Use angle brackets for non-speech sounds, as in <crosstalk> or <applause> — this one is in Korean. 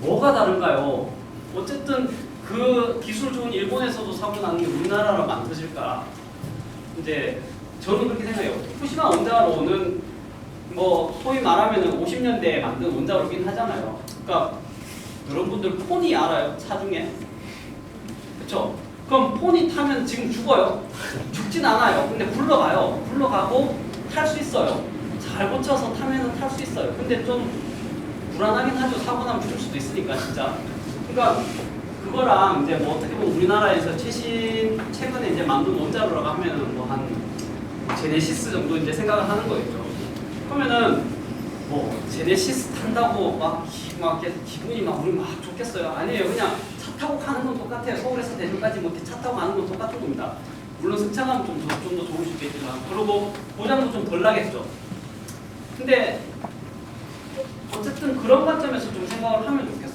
뭐가 다른가요? 어쨌든 그 기술 좋은 일본에서도 사고 나는 게 우리나라로 만들어질까? 이제 저는 그렇게 생각해요. 후쿠시마 원자로는 뭐 소위 말하면 50년대에 만든 원자로긴 하잖아요. 그러니까 여러분들 폰이 알아요? 차 중에? 그쵸? 그럼 폰이 타면 지금 죽어요? <laughs> 죽진 않아요. 근데 굴러가요. 굴러가고 탈 수 있어요. 잘 고쳐서 타면은 탈수 있어요. 근데 좀 불안하긴 하죠. 사고 나면 죽을 수도 있으니까 진짜. 그러니까 그거랑 이제 뭐 어떻게 보면 우리나라에서 최신 최근에 이제 만든 원자로라고 하면은 뭐 한 제네시스 정도 이제 생각을 하는 거겠죠. 그러면은 뭐 제네시스 탄다고 막, 기, 막 기분이 막 우리 막 좋겠어요. 아니에요. 그냥 차 타고 가는 건 똑같아요. 서울에서 대전까지 뭐 차 타고 가는 건 똑같은 겁니다. 물론 승차감은 좀더 좀 더 좋을 수도 있지만 그리고 보장도 좀 덜 나겠죠. 근데 어쨌든 그런 관점에서 좀 생각을 하면 좋겠어요.